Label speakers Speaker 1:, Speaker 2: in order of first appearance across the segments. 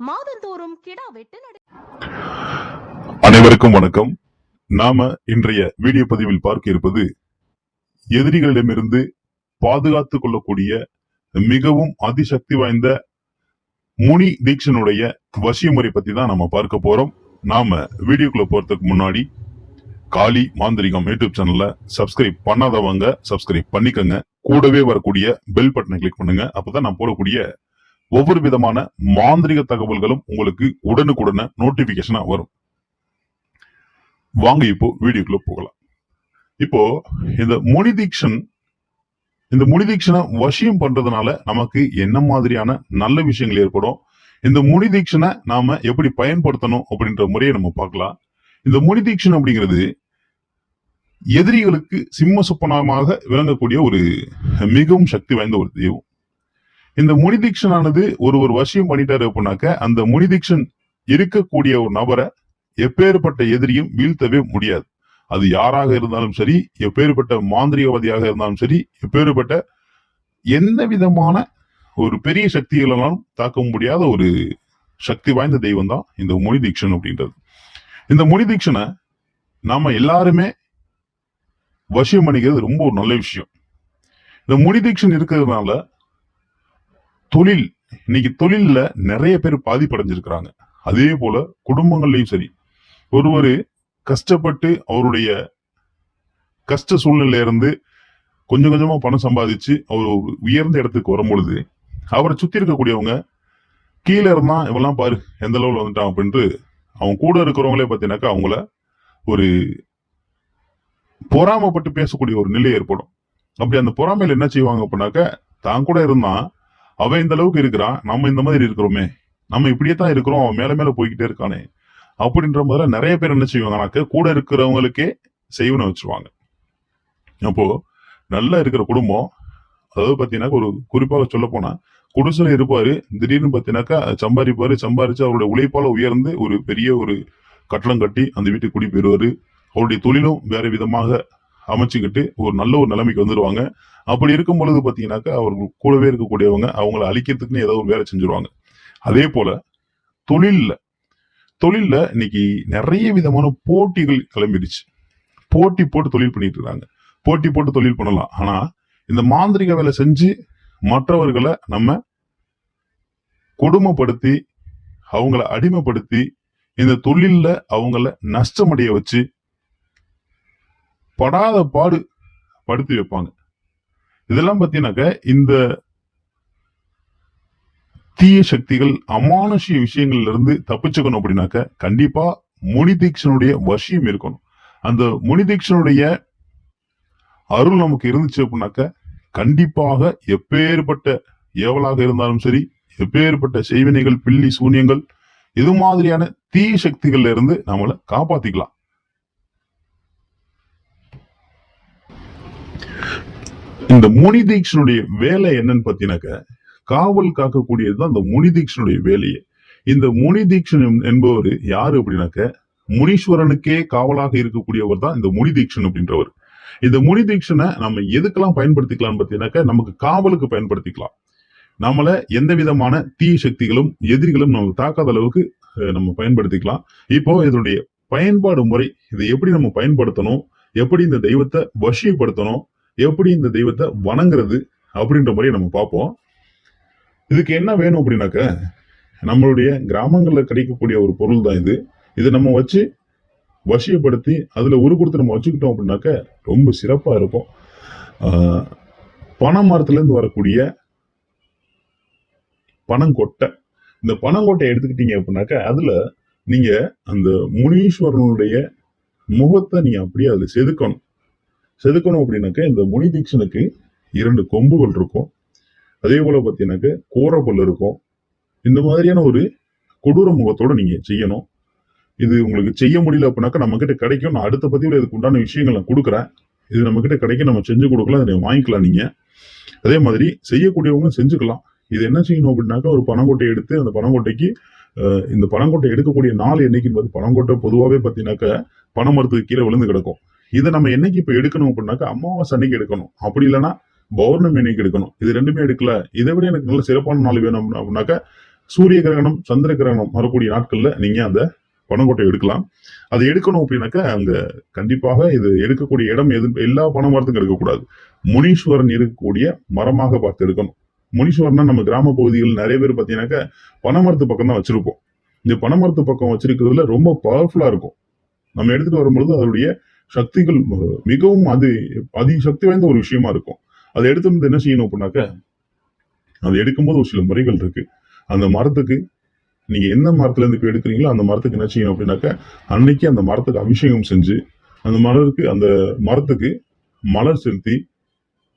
Speaker 1: மாதந்தோறும் கிடா வெட்டு நட
Speaker 2: அனைவருக்கும் வணக்கம். நாம இன்றைய வீடியோ பதிவில் பார்க்க இருப்பது எதிரிகளிடமிருந்து பாதுகாத்துக் கொள்ளக்கூடிய மிகவும் அதிசக்தி வாய்ந்த முனி தீக்ஷனுடைய வசியமுறை பத்தி தான் நம்ம பார்க்க போறோம். நாம வீடியோக்குள்ள போறதுக்கு முன்னாடி காளி மாந்திரிகம் யூடியூப் சேனல்ல சப்ஸ்கிரைப் பண்ணாதவங்க சப்ஸ்கிரைப் பண்ணிக்கங்க. கூடவே வரக்கூடிய பெல் பட்டனை கிளிக் பண்ணுங்க. அப்பதான் நான் போடக்கூடிய ஒவ்வொரு விதமான மாந்திரிக தகவல்களும் உங்களுக்கு உடனுக்குடனே நோட்டிபிகேஷனா வரும். வாங்க இப்போ வீடியோக்குள்ள போகலாம். இப்போ இந்த முனி தீக்ஷன் இந்த முனி தீக்ஷனை வசியம் பண்றதுனால நமக்கு என்ன மாதிரியான நல்ல விஷயங்கள் ஏற்படும்? இந்த முனி தீக்ஷனை நாம எப்படி பயன்படுத்தணும் அப்படின்ற முறையை நம்ம பார்க்கலாம். இந்த முனிதீக்ஷன் அப்படிங்கிறது எதிரிகளுக்கு சிம்ம சுப்பனமாக விளங்கக்கூடிய ஒரு மிகவும் சக்தி வாய்ந்த ஒரு தெய்வம். இந்த முனி ஆனது ஒரு ஒரு வசியம் பண்ணிட்டாரு அப்படின்னாக்க அந்த முனிதீக்ஷன் இருக்கக்கூடிய ஒரு நபரை எப்பேற்பட்ட எதிரியும் வீழ்த்தவே முடியாது. அது யாராக இருந்தாலும் சரி எப்பேற்பட்ட மாந்திரிகவாதியாக இருந்தாலும் சரி எப்பேற்பட்ட எந்த விதமான ஒரு பெரிய சக்திகளாலும் தாக்க முடியாத ஒரு சக்தி வாய்ந்த தெய்வம் தான் இந்த முனி தீக்ஷன் அப்படின்றது. இந்த முனி தீக்ஷனை நாம எல்லாருமே வசியம் பண்ணிக்கிறது ரொம்ப ஒரு நல்ல விஷயம். இந்த முனி தீக்ஷன் இருக்கிறதுனால தொழில் இன்னைக்கு தொழில்ல நிறைய பேர் பாதிப்படைஞ்சிருக்கிறாங்க. அதே போல குடும்பங்கள்லயும் சரி. ஒருவர் கஷ்டப்பட்டு அவருடைய கஷ்ட சூழ்நிலையில இருந்து கொஞ்சம் கொஞ்சமா பணம் சம்பாதிச்சு அவர் உயர்ந்த இடத்துக்கு வரும் பொழுது அவரை சுத்தி இருக்கக்கூடியவங்க கீழே இருந்தா இவெல்லாம் பாரு எந்த லெவலில் வந்துட்டான்? அப்படின்ட்டு அவங்க கூட இருக்கிறவங்களே பார்த்தீங்கன்னாக்கா அவங்கள ஒரு பொறாமப்பட்டு பேசக்கூடிய ஒரு நிலை ஏற்படும். அப்படி அந்த பொறாமையில் என்ன செய்வாங்க அப்படின்னாக்க தான் கூட இருந்தான் அவன் இந்த அளவுக்கு இருக்கிறான். நம்ம இந்த மாதிரி இருக்கிறோமே. நம்ம இப்படியே தான் இருக்கிறோம். அவன் மேல மேல போய்கிட்டே இருக்கானே. அப்படின்ற மாதிரி நிறைய பேர் என்ன செய்வாங்கனாக்க கூட இருக்கிறவங்களுக்கே செய்வன வச்சிருவாங்க. அப்போ நல்லா இருக்கிற குடும்பம் அதாவது பாத்தீங்கன்னா ஒரு குறிப்பாக சொல்ல போனா குடிசையில இருப்பாரு திடீர்னு பாத்தீங்கன்னாக்கா சம்பாதிப்பாரு சம்பாரிச்சு அவருடைய உழைப்பால உயர்ந்து ஒரு பெரிய ஒரு கட்டளம் கட்டி அந்த வீட்டுக்கு குடி போயிடுவாரு அவருடைய தொழிலும் வேற விதமாக அமைச்சுக்கிட்டு ஒரு நல்ல ஒரு நிலைமைக்கு வந்துடுவாங்க அப்படி இருக்கும் பொழுது பார்த்தீங்கன்னாக்கா அவர்கள் கூடவே இருக்கக்கூடியவங்க அவங்கள அழிக்கிறதுக்குன்னு ஏதோ ஒரு வேலை செஞ்சுருவாங்க. அதே போல தொழில்ல தொழில்ல இன்னைக்கு நிறைய விதமான போட்டிகள் கிளம்பிடுச்சு. போட்டி போட்டு தொழில் பண்ணிட்டு இருக்காங்க. போட்டி போட்டு தொழில் பண்ணலாம். ஆனால் இந்த மாந்திரிக வேலை செஞ்சு மற்றவர்களை நம்ம கொடுமைப்படுத்தி அவங்கள அடிமைப்படுத்தி இந்த தொழிலில் அவங்கள நஷ்டமடைய வச்சு படாத பாடு படுத்தி வைப்பாங்க. இதெல்லாம் பார்த்தீங்கன்னாக்க இந்த தீய சக்திகள் அமானுஷிய விஷயங்கள்ல இருந்து தப்பிச்சுக்கணும் அப்படின்னாக்க கண்டிப்பா முனி தீக்ஷனுடைய வசியம் இருக்கணும். அந்த முனி தீக்ஷனுடைய அருள் நமக்கு இருந்துச்சு அப்படின்னாக்க கண்டிப்பாக எப்பேற்பட்ட ஏவலாக இருந்தாலும் சரி எப்பேற்பட்ட செய்வினைகள் பில்லி சூனியங்கள் இது மாதிரியான தீய சக்திகள்ல இருந்து நம்மளை காப்பாத்திக்கலாம். இந்த முனி தீக்ஷனுடைய வேலை என்னன்னு பாத்தீங்கன்னாக்க காவல் காக்கக்கூடியதுதான் இந்த முனிதீக்ஷனுடைய வேலையே. இந்த முனி தீக்ஷன் என்பவர் யாரு அப்படின்னாக்க முனீஸ்வரனுக்கே காவலாக இருக்கக்கூடியவர் தான் இந்த முனிதீக்ஷன் அப்படின்றவர். இந்த முனி தீக்ஷனை நம்ம எதுக்கெல்லாம் பயன்படுத்திக்கலாம் பார்த்தீங்கன்னாக்க நமக்கு காவலுக்கு பயன்படுத்திக்கலாம். நம்மள எந்த விதமான தீய சக்திகளும் எதிரிகளும் நமக்கு தாக்காத அளவுக்கு நம்ம பயன்படுத்திக்கலாம். இப்போ இதனுடைய பயன்பாடு முறை இதை எப்படி நம்ம பயன்படுத்தணும்? எப்படி இந்த தெய்வத்தை வசியப்படுத்தணும்? எப்படி இந்த தெய்வத்தை வணங்குறது அப்படின்ற மாதிரி நம்ம பார்ப்போம். இதுக்கு என்ன வேணும் அப்படின்னாக்க நம்மளுடைய கிராமங்களில் கிடைக்கக்கூடிய ஒரு பொருள் தான் இது. இதை நம்ம வச்சு வசியப்படுத்தி அதில் உரு கொடுத்து நம்ம வச்சுக்கிட்டோம் அப்படின்னாக்க ரொம்ப சிறப்பாக இருக்கும். பனை மரத்துலேருந்து வரக்கூடிய பனங்கொட்டை. இந்த பனங்கொட்டை எடுத்துக்கிட்டீங்க அப்படின்னாக்க அதில் நீங்கள் அந்த முனீஸ்வரனுடைய முகத்தை நீங்கள் அப்படியே அதில் செதுக்கணும். செதுக்கணும் அப்படின்னாக்க இந்த முனி தீக்ஷனுக்கு இரண்டு கொம்புகள் இருக்கும். அதே போல பார்த்தீங்கன்னாக்க கோரப்பல் இருக்கும். இந்த மாதிரியான ஒரு கொடூர முகத்தோட நீங்க செய்யணும். இது உங்களுக்கு செய்ய முடியல அப்படின்னாக்கா நம்ம கிட்ட கிடைக்கும். நான் அடுத்த பதிவில் இதுக்கு உண்டான விஷயங்கள் நான் கொடுக்குறேன். இது நம்ம கிட்ட கிடைக்கும் நம்ம செஞ்சு கொடுக்கலாம். அதை வாங்கிக்கலாம் நீங்க. அதே மாதிரி செய்யக்கூடியவங்க செஞ்சுக்கலாம். இது என்ன செய்யணும் அப்படின்னாக்கா ஒரு பனங்கொட்டை எடுத்து அந்த பனங்கொட்டைக்கு இந்த பனங்கொட்டை எடுக்கக்கூடிய நாள் என்னைக்குன்னு பார்த்து பனங்கொட்டை பொதுவாகவே பார்த்தீங்கன்னாக்கா பனைமரத்துக்கு கீழே விழுந்து கிடக்கும். இதை நம்ம என்னைக்கு இப்போ எடுக்கணும் அப்படின்னாக்கா அமாவாசை அன்னைக்கு எடுக்கணும். அப்படி இல்லைன்னா பௌர்ணமி அன்னைக்கு எடுக்கணும். இது ரெண்டுமே எடுக்கல. இதை விட எனக்கு நல்ல சிறப்பான நாள் வேணும் அப்படின்னாக்கா சூரிய கிரகணம் சந்திர கிரகணம் வரக்கூடிய நாட்கள்ல நீங்க அந்த பனங்கொட்டை எடுக்கலாம். அதை எடுக்கணும் அப்படின்னாக்கா அங்க கண்டிப்பாக இது எடுக்கக்கூடிய இடம் எது எல்லா பனை மரத்துக்கும் எடுக்கக்கூடாது. முனீஸ்வரன் இருக்கக்கூடிய மரமாக பார்த்து எடுக்கணும். முனீஸ்வரனா நம்ம கிராம பகுதிகள் நிறைய பேர் பார்த்தீங்கன்னாக்கா பனைமரத்து பக்கம் தான் வச்சிருப்போம். இந்த பனைமரத்து பக்கம் வச்சிருக்கிறதுல ரொம்ப பவர்ஃபுல்லா இருக்கும். நம்ம எடுத்துட்டு வரும்பொழுது அதனுடைய சக்திகள் மிகவும் அது அதிக சக்தி வாய்ந்த ஒரு விஷயமா இருக்கும். அதை எடுத்து வந்து என்ன செய்யணும் அப்படின்னாக்க அதை எடுக்கும்போது ஒரு சில முறைகள் இருக்கு. அந்த மரத்துக்கு நீங்க எந்த மரத்துல இருந்து இப்ப எடுக்கிறீங்களோ அந்த மரத்துக்கு என்ன செய்யணும் அப்படின்னாக்க அன்னைக்கு அந்த மரத்துக்கு அபிஷேகம் செஞ்சு அந்த மலருக்கு அந்த மரத்துக்கு மலர் செலுத்தி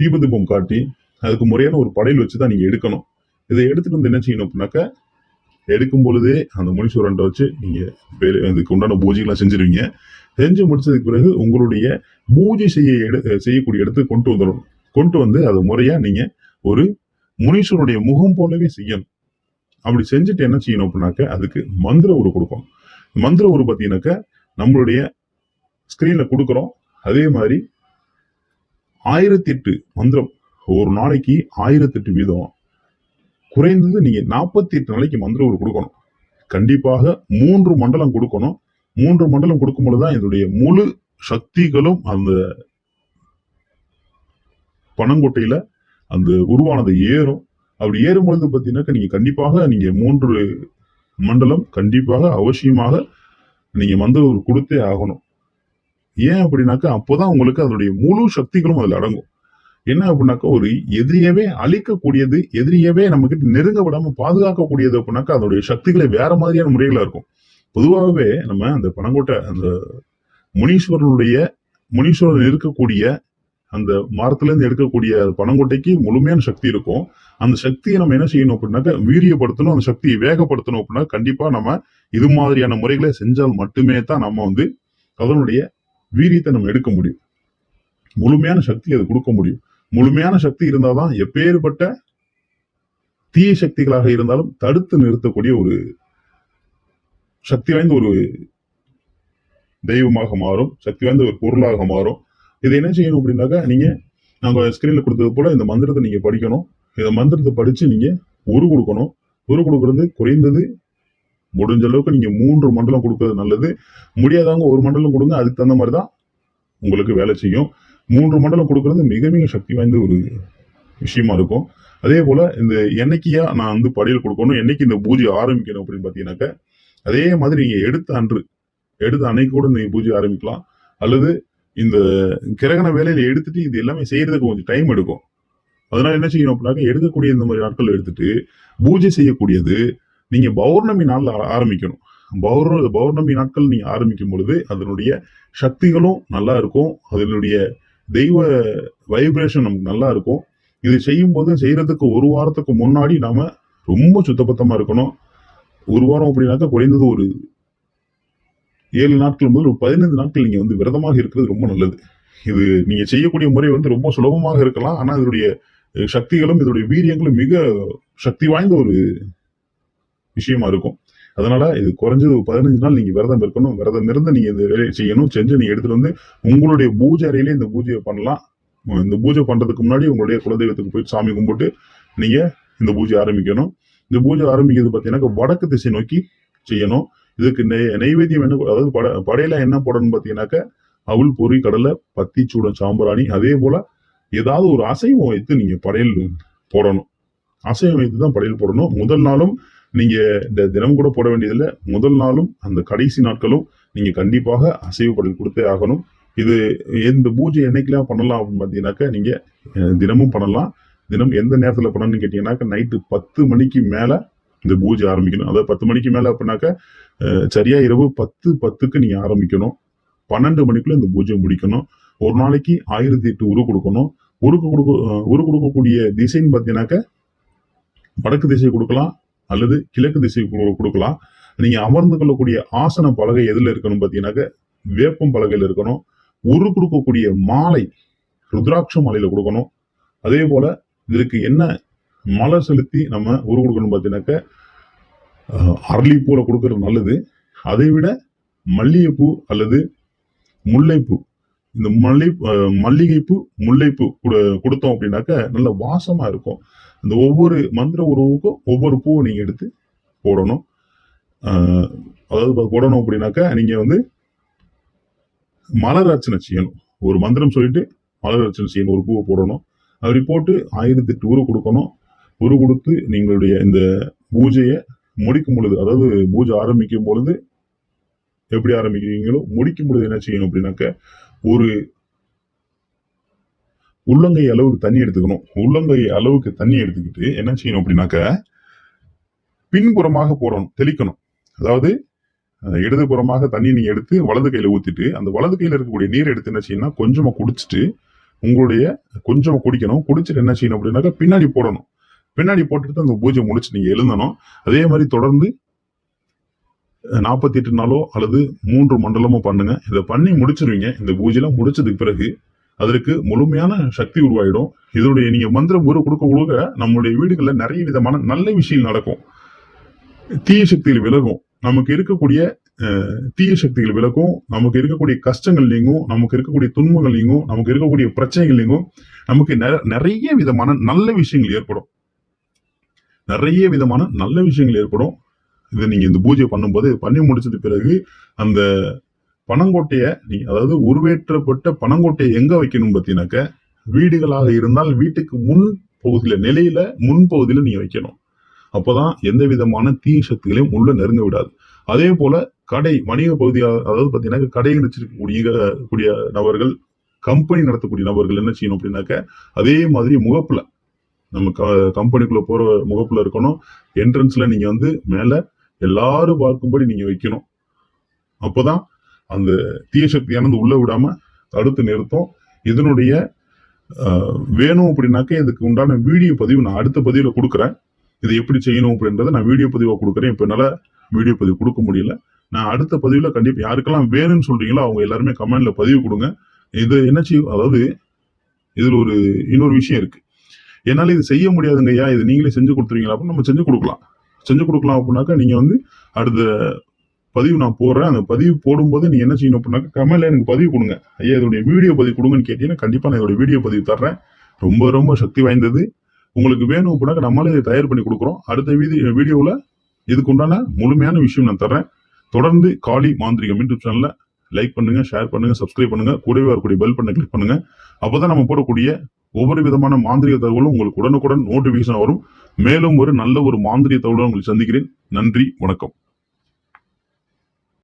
Speaker 2: தீபதீபம் காட்டி அதுக்கு முறையான ஒரு படையல் வச்சு தான் நீங்க எடுக்கணும். இதை எடுத்துட்டு வந்து என்ன செய்யணும் அப்படின்னாக்க எடுக்கும் பொழுதே அந்த முனீஸ்வரன்ட்ட வச்சு நீங்கள் பேர் அதுக்கு உண்டான பூஜைகள்லாம் செஞ்சிருவீங்க. செஞ்சு முடிச்சதுக்கு பிறகு உங்களுடைய பூஜை செய்ய எடு- செய்யக்கூடிய இடத்துக்கு கொண்டு வந்துடணும் கொண்டு வந்து அதை முறையா நீங்க ஒரு முனீஸ்வரனுடைய முகம் போலவே செய்யணும். அப்படி செஞ்சுட்டு என்ன செய்யணும் அப்படின்னாக்க அதுக்கு மந்திர உரு கொடுக்கும் மந்திர உரு பார்த்தீங்கன்னாக்க நம்மளுடைய ஸ்கிரீன்ல கொடுக்குறோம். அதே மாதிரி ஆயிரத்தி எட்டு மந்திரம். ஒரு நாளைக்கு ஆயிரத்தி எட்டு வீதம். குறைந்தது நீங்க நாற்பத்தி எட்டு நாளைக்கு மந்திர ஊர் கொடுக்கணும். கண்டிப்பாக மூன்று மண்டலம் கொடுக்கணும். மூன்று மண்டலம் கொடுக்கும் பொழுதுதான் இதனுடைய முழு சக்திகளும் அந்த பனங்கொட்டையில அந்த உருவானது ஏறும். அப்படி ஏறும் பொழுது பார்த்தீங்கன்னாக்கா நீங்க கண்டிப்பாக நீங்க மூன்று மண்டலம் கண்டிப்பாக அவசியமாக நீங்க மந்திர ஒரு கொடுத்தே ஆகணும். ஏன் அப்படின்னாக்கா அப்போதான் உங்களுக்கு அதனுடைய முழு சக்திகளும் அதில் அடங்கும். என்ன அப்படின்னாக்கா ஒரு எதிரியவே அழிக்கக்கூடியது எதிரியவே நம்ம கிட்ட நெருங்க விடாம பாதுகாக்கக்கூடியது அப்படின்னாக்கா அதனுடைய சக்திகளை வேற மாதிரியான முறைகளா இருக்கும். பொதுவாகவே நம்ம அந்த பனங்கோட்டை அந்த முனீஸ்வரனுடைய முனீஸ்வரன் இருக்கக்கூடிய அந்த மரத்துலேருந்து எடுக்கக்கூடிய பனங்கொட்டைக்கு முழுமையான சக்தி இருக்கும். அந்த சக்தியை நம்ம என்ன செய்யணும் அப்படின்னாக்கா வீரியப்படுத்தணும் அந்த சக்தியை வேகப்படுத்தணும் அப்படின்னா கண்டிப்பா நம்ம இது மாதிரியான முறைகளை செஞ்சால் மட்டுமே தான் நம்ம வந்து அதனுடைய வீரியத்தை நம்ம எடுக்க முடியும். முழுமையான சக்தி அது கொடுக்க முடியும். முழுமையான சக்தி இருந்தாதான் எப்பேற்பட்ட தீய சக்திகளாக இருந்தாலும் தடுத்து நிறுத்தக்கூடிய ஒரு சக்தி வாய்ந்த ஒரு தெய்வமாக மாறும் சக்தி வாய்ந்த ஒரு பொருளாக மாறும். இது என்ன செய்யணும் அப்படின்னாக்கா நீங்க நாங்க ஸ்கிரீன்ல கொடுத்தது போல இந்த மந்திரத்தை நீங்க படிக்கணும். இந்த மந்திரத்தை படிச்சு நீங்க உரு கொடுக்கணும். உரு கொடுக்கறது குறைந்தது முடிஞ்ச அளவுக்கு நீங்க மூன்று மண்டலம் கொடுக்கறது நல்லது. முடியாதவங்க ஒரு மண்டலம் கொடுங்க அதுக்கு தகுந்த மாதிரி தான் உங்களுக்கு வேலை செய்யும். மூன்று மண்டலம் கொடுக்கறது மிக மிக சக்தி வாய்ந்த ஒரு விஷயமா இருக்கும். அதே போல இந்த என்னைக்கியா நான் வந்து படையல் கொடுக்கணும் என்னைக்கு இந்த பூஜை ஆரம்பிக்கணும் அப்படின்னு பார்த்தீங்கன்னாக்க அதே மாதிரி நீங்கள் எடுத்த அன்று எடுத்த அன்னைக்கு கூட நீங்கள் பூஜை ஆரம்பிக்கலாம். அல்லது இந்த கிரகண வேலையில எடுத்துட்டு இது எல்லாமே செய்யறதுக்கு கொஞ்சம் டைம் எடுக்கும். அதனால என்ன செய்யணும் அப்படின்னாக்க எடுக்கக்கூடிய இந்த மாதிரி நாட்கள் எடுத்துட்டு பூஜை செய்யக்கூடியது நீங்க பௌர்ணமி நாள்ல ஆரம்பிக்கணும். பௌர் பௌர்ணமி நாட்கள் நீங்க ஆரம்பிக்கும் பொழுது அதனுடைய சக்திகளும் நல்லா இருக்கும். அதனுடைய தெய்வ வைப்ரேஷன் நமக்கு நல்லா இருக்கும். இது செய்யும் போது செய்யறதுக்கு ஒரு வாரத்துக்கு முன்னாடி நாம ரொம்ப சுத்தபத்தமா இருக்கணும். ஒரு வாரம் அப்படின்னாக்கா குறைந்தது ஒரு ஏழு நாட்கள் முதல் ஒரு பதினைந்து நாட்கள் நீங்க வந்து விரதமாக இருக்கிறது ரொம்ப நல்லது. இது நீங்க செய்யக்கூடிய முறை வந்து ரொம்ப சுலபமாக இருக்கலாம். ஆனா இதனுடைய சக்திகளும் இதனுடைய வீரியங்களும் மிக சக்தி வாய்ந்த ஒரு விஷயமா இருக்கும். அதனால இது குறைஞ்சது பதினஞ்சு நாள் நீங்க விரதம் இருக்கணும். விரதம் இருந்து நீங்க இந்த வேலையை செய்யணும் செஞ்சு நீங்க எடுத்துட்டு வந்து உங்களுடைய பூஜை அறையிலே இந்த பூஜையை பண்ணலாம். இந்த பூஜை பண்றதுக்கு முன்னாடி உங்களுடைய குலதெய்வத்துக்கு போய் சாமி கும்பிட்டு நீங்க இந்த பூஜை ஆரம்பிக்கணும். இந்த பூஜை ஆரம்பிக்கிறது பார்த்தீங்கன்னா வடக்கு திசை நோக்கி செய்யணும். இதுக்கு நெய் நெய்வேத்தியம் என்ன அதாவது பட படையில என்ன போடணும்னு பார்த்தீங்கன்னாக்க அவுள் பொறி கடலை பத்தி சூடம் சாம்பிராணி அதே போல ஏதாவது ஒரு அசைவம் வைத்து நீங்க படையல் போடணும். அசைவம் வைத்து தான் படையல் போடணும். முதல் நாளும் நீங்க இந்த தினம் கூட போட வேண்டியதில்லை. முதல் நாளும் அந்த கடைசி நாட்களும் நீங்க கண்டிப்பாக அசைவு படையல் கொடுத்தே ஆகணும். இது எந்த பூஜை என்னைக்கெல்லாம் பண்ணலாம் அப்படின்னு பார்த்தீங்கன்னாக்கா நீங்க தினமும் பண்ணலாம். தினம் எந்த நேரத்தில் பண்ணணும்னு கேட்டீங்கன்னாக்கா நைட்டு பத்து மணிக்கு மேலே இந்த பூஜை ஆரம்பிக்கணும். அதாவது பத்து மணிக்கு மேலே அப்படின்னாக்கா சரியாக சரியா இரவு பத்து பத்துக்கு நீங்கள் ஆரம்பிக்கணும். பன்னெண்டு மணிக்குள்ள இந்த பூஜை முடிக்கணும். ஒரு நாளைக்கு ஆயிரத்தி எட்டு உரு கொடுக்கணும். உருக்கு கொடுக்க உரு கொடுக்கக்கூடிய திசைன்னு பார்த்தீங்கன்னாக்கா வடக்கு திசை கொடுக்கலாம். அல்லது கிழக்கு திசை கொடுக்கலாம். நீங்க அமர்ந்து கொள்ளக்கூடிய ஆசன பலகை எதுல இருக்கணும் பாத்தீங்கன்னாக்க வேப்பம் பலகையில் இருக்கணும். உரு கொடுக்கக்கூடிய மாலை ருத்ராட்ச மாலையில கொடுக்கணும். அதே போல இதற்கு என்ன மலர் செலுத்தி நம்ம உரு கொடுக்கணும் பார்த்தீங்கன்னாக்க அரளிப்பூவில் கொடுக்கறது நல்லது. அதை விட மல்லிகைப்பூ அல்லது முல்லைப்பூ இந்த மல்லி மல்லிகைப்பூ முல்லைப்பூ கொடுத்தோம் அப்படின்னாக்க நல்ல வாசமா இருக்கும். இந்த ஒவ்வொரு மந்திர உருவுக்கும் ஒவ்வொரு பூவை நீங்கள் எடுத்து போடணும். அதாவது போடணும் அப்படின்னாக்கா நீங்கள் வந்து மலர் அர்ச்சனை செய்யணும். ஒரு மந்திரம் சொல்லிட்டு மலர் அர்ச்சனை செய்யணும் ஒரு பூவை போடணும். அப்படி போட்டு ஆயிரத்தி எட்டு உரு கொடுக்கணும். உரு கொடுத்து நீங்களுடைய இந்த பூஜையை முடிக்கும் பொழுது அதாவது பூஜை ஆரம்பிக்கும் பொழுது எப்படி ஆரம்பிக்கிறீங்களோ முடிக்கும் பொழுது என்ன செய்யணும் அப்படின்னாக்க ஒரு உள்ளங்கை அளவுக்கு தண்ணி எடுத்துக்கணும். உள்ளங்கை அளவுக்கு தண்ணி எடுத்துக்கிட்டு என்ன செய்யணும் அப்படின்னாக்க பின்புறமாக போடணும் தெளிக்கணும். அதாவது இடதுபுறமாக தண்ணி நீங்க எடுத்து வலது கையில ஊத்திட்டு அந்த வலது கையில இருக்கக்கூடிய நீர் எடுத்து என்ன செய்யணும்னா கொஞ்சமா குடிச்சிட்டு உங்களுடைய கொஞ்சமாக குடிக்கணும். குடிச்சிட்டு என்ன செய்யணும் அப்படின்னாக்கா பின்னாடி போடணும். பின்னாடி போட்டுட்டு அந்த பூஜை முடிச்சு நீங்க எழுந்தணும். அதே மாதிரி தொடர்ந்து நாற்பத்தி எட்டு நாளோ அல்லது மூன்று மண்டலமோ பண்ணுங்க. இதை பண்ணி முடிச்சிருவீங்க. இந்த பூஜைலாம் முடிச்சதுக்கு பிறகு அதற்கு முழுமையான சக்தி உருவாயிடும். இதனுடைய நீங்க மந்திரம் ஒரு கொடுக்க கொடுக்க நம்மளுடைய வீடுகளில் நிறைய விதமான நல்ல விஷயம் நடக்கும். தீய சக்திகள் விலகும். நமக்கு இருக்கக்கூடிய தீய சக்திகள் விலகும். நமக்கு இருக்கக்கூடிய கஷ்டங்கள் நீங்கும். நமக்கு இருக்கக்கூடிய துன்பங்கள் நீங்கும். நமக்கு இருக்கக்கூடிய பிரச்சனைகள் நீங்கும். நமக்கு நிறைய விதமான நல்ல விஷயங்கள் ஏற்படும். நிறைய விதமான நல்ல விஷயங்கள் ஏற்படும். இதை நீங்க இந்த பூஜை பண்ணும்போது பண்ணி முடிச்சது பிறகு அந்த பனங்கோட்டைய நீ அதாவது உருவேற்றப்பட்ட பனங்கோட்டையை எங்க வைக்கணும் பார்த்தீங்கன்னாக்க வீடுகளாக இருந்தால் வீட்டுக்கு முன் பகுதியில நிலையில முன் பகுதியில நீங்க வைக்கணும். அப்போதான் எந்த விதமான தீய சக்திகளையும் உள்ள நெருங்க விடாது. அதே போல கடை வணிக பகுதியாக அதாவது பார்த்தீங்கன்னா கடை வச்சிருக்கக்கூடிய கூடிய நபர்கள் கம்பெனி நடத்தக்கூடிய நபர்கள் என்ன செய்யணும் அப்படின்னாக்க அதே மாதிரி முகப்புல நம்ம க- கம்பெனிக்குள்ள போற முகப்புல இருக்கணும். என்ட்ரன்ஸ்ல நீங்க வந்து மேல எல்லாரும் பார்க்கும்படி நீங்க வைக்கணும். அப்போதான் அந்த தீய சக்தியானது உள்ளே விடாமல் தடுத்து நிறுத்தும். இதனுடைய வேணும் அப்படின்னாக்க இதுக்கு உண்டான வீடியோ பதிவு நான் அடுத்த பதிவில் கொடுக்குறேன். இதை எப்படி செய்யணும் அப்படின்றத நான் வீடியோ பதிவாக கொடுக்குறேன். இப்போ என்னால் வீடியோ பதிவு கொடுக்க முடியல. நான் அடுத்த பதிவில் கண்டிப்பாக யாருக்கெல்லாம் வேணும்னு சொல்கிறீங்களோ அவங்க எல்லாருமே கமெண்டில் பதிவு கொடுங்க. இது என்ன செய்யும்? அதாவது இதில் ஒரு இன்னொரு விஷயம் இருக்குது என்னால் இது செய்ய முடியாதுங்க ஐயா. இது நீங்களே செஞ்சு கொடுத்துருவீங்களா? அப்படின்னு நம்ம செஞ்சு கொடுக்கலாம். செஞ்சு கொடுக்கலாம் அப்படின்னாக்கா நீங்கள் வந்து அடுத்த பதிவு நான் போடுறேன். அந்த பதிவு போடும்போது நீ என்ன செய்யணும் அப்படின்னாக்க கமெண்ட்ல எனக்கு பதிவு கொடுங்க. ஐயா இதோடைய வீடியோ பதிவு கொடுங்கன்னு கேட்டீங்கன்னா கண்டிப்பாக நான் இதோட வீடியோ பதிவு தர்றேன். ரொம்ப ரொம்ப சக்தி வாய்ந்தது. உங்களுக்கு வேணும் அப்படின்னாக்கா நம்மளே இதை தயார் பண்ணி கொடுக்குறோம். அடுத்த வீடியோ வீடியோவில் இதுக்கு உண்டான முழுமையான விஷயம் நான் தர்றேன். தொடர்ந்து காளி மாந்திரிகம் யூடியூப் சேனலில் லைக் பண்ணுங்க ஷேர் பண்ணுங்க சப்ஸ்கிரைப் பண்ணுங்க. கூடவே வரக்கூடிய பெல் பண்ண கிளிக் பண்ணுங்க. அப்பதான் நம்ம போடக்கூடிய ஒவ்வொரு விதமான மாந்திரிக தகவலும் உங்களுக்கு உடனுக்குடன் நோட்டிபிகேஷன் வரும். மேலும் ஒரு நல்ல ஒரு மாந்திரிய தகவலும் உங்களுக்கு சந்திக்கிறேன். நன்றி வணக்கம்.